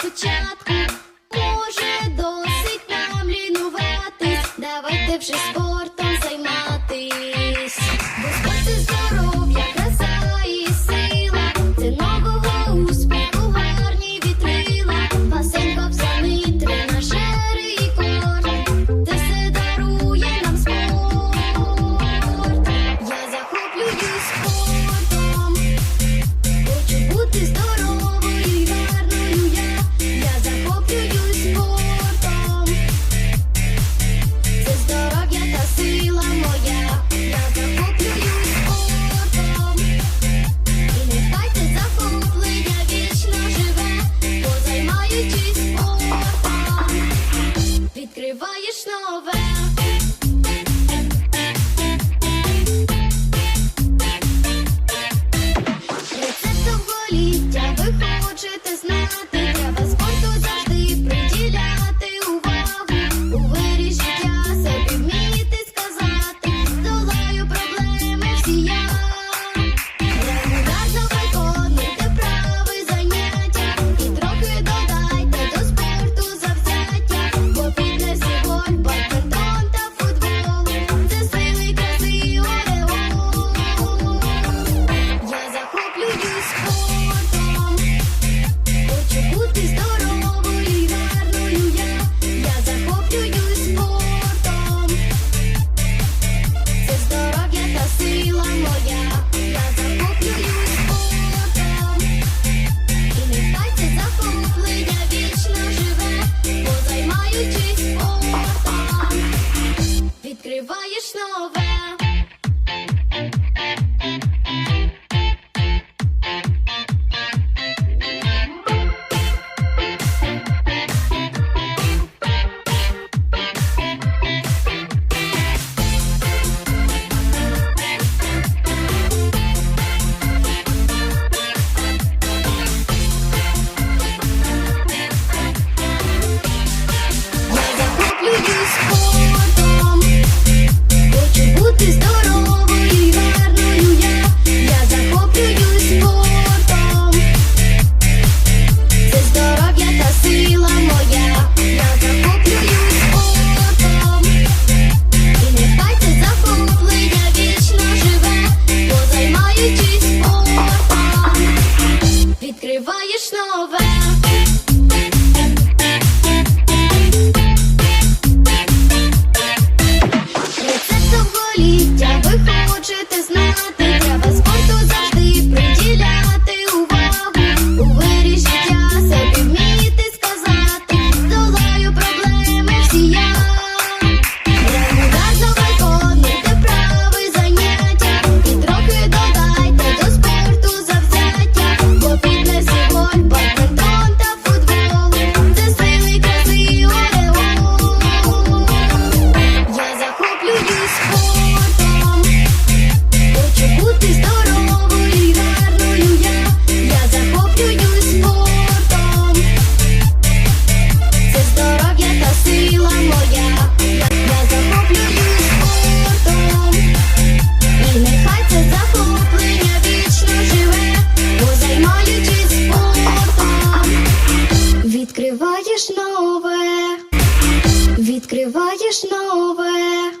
спочатку, може досить нам лінуватись, давайте вже спочатку. Чуєш нове. Рецепт довголіття виходить. Нове, відкриваєш нове.